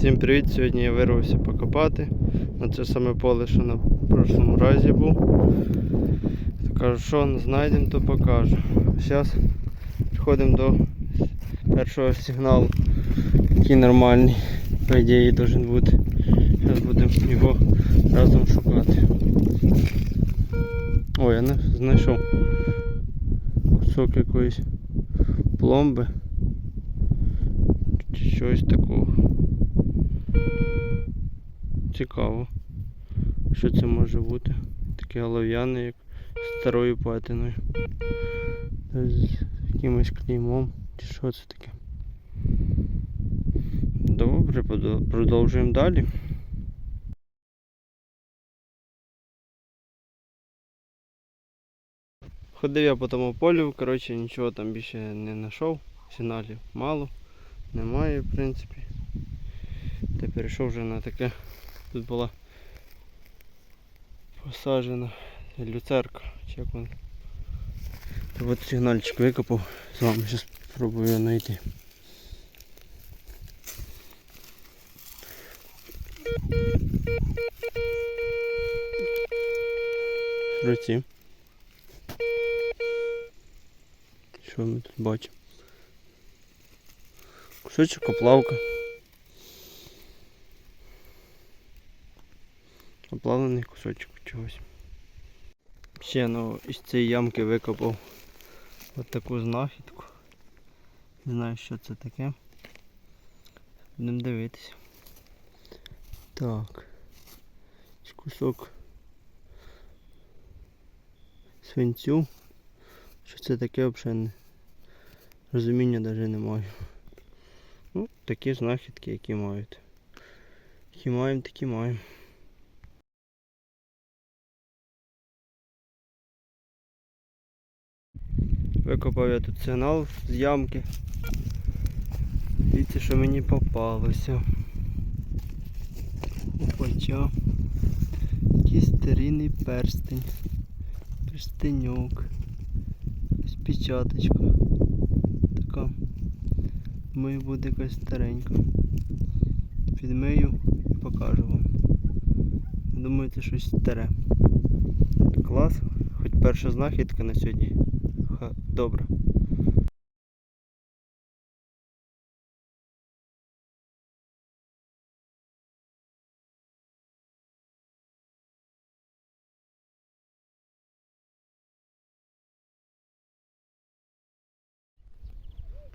Всім привіт! Сьогодні я вирвався покопати на це саме поле, що на прошлому разі був. Кажу, що знайдемо, то покажу. Зараз підходимо до першого сигналу, який нормальний, по ідеї должен бути. Зараз будемо його разом шукати. Ой, я знайшов кусок якоїсь пломби чи щось такого. Цікаво. Що це може бути? Таке олов'яне, як з старою патиною. З якимось клеймом. Чи що це таке? Добре, продовжуємо далі. Ходив я по тому полю, коротше, нічого там більше не знайшов. Сигналів мало, немає, в принципі. Та перейшов вже на таке. Тут була посаджена люцерка, чи як вона. От сигнальчик викопав. З вами зараз спробую знайти. Руці. Що ми тут бачимо? Кусочок оплавка. Оплавлений кусочок чогось. Ще ну, із цієї ямки викопав от таку знахідку. Не знаю, що це таке. Будемо дивитися. Так. Кусок свинцю. Що це таке взагалі розуміння навіть не маю. Ну, такі знахідки, які мають. Які маємо, такі маємо. Викопав я тут сигнал з ямки. Дивіться, що мені попалося. Опача. Якийсь старинний перстень. Перстеньок. Ось печаточка. Така. Думаю, буде якась старенька. Підмию і покажу вам. Думаю, це щось старе. Клас. Хоч перша знахідка на сьогодні. Добре.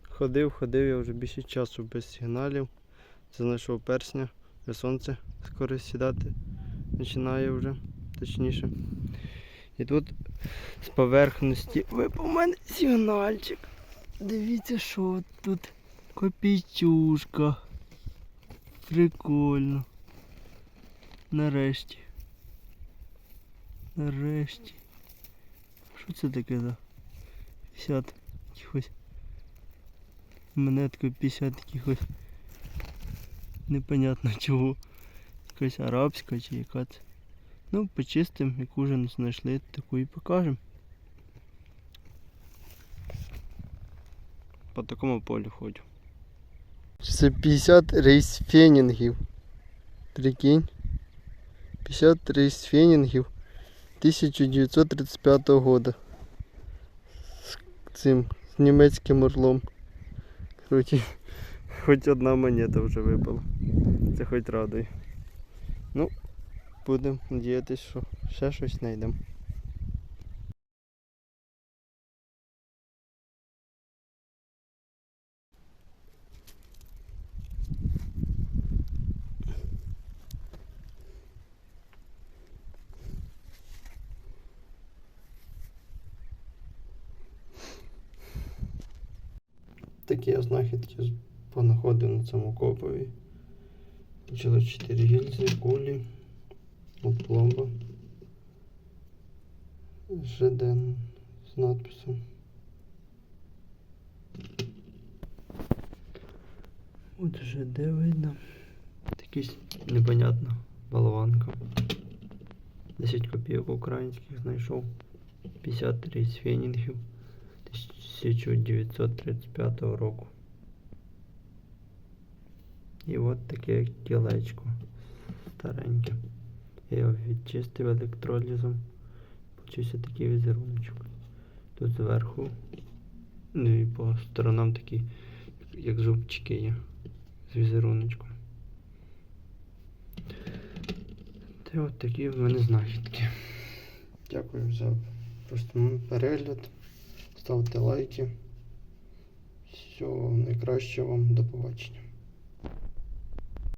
Ходив, ходив, я вже більше часу без сигналів. Це знайшов персня, вже сонце скоро сідати починає вже, точніше. І тут з поверхності випав у мене сигнальчик. Дивіться, що тут копійчушка. Прикольно. Нарешті. Нарешті. Що це таке за 50 якихось монетка 50 якихось непонятно чого. Якась арабська чи яка це. Ну, почистимо, яку вже знайшли, таку і покажемо. По такому полю ходжу. Це 50 рейс фенінгів. Прикинь. 50 рейс фенінгів 1935 года. З цим з німецьким орлом. Короче, хоч одна монета вже випала. Це хоч радує. Ну, будемо надіятися, що ще щось знайдемо. Такі я знахідки понаходив на цьому копові. Почало 4 гільзи, кулі, пломба. ЖД з надписом. От ЖД видно. Якийсь непонятна болванка. 10 копійок українських знайшов. 53 з фенінгів 1935 року. І от таке кілечко стареньке. Я його відчистив електролізом. Получився такий візеруночок. Тут зверху, ну і по сторонам такі, як зубчики є з візеруночком. Та от такі в мене знахідки. Дякую за просто перегляд. Ставте лайки. Всього найкращого вам. До побачення.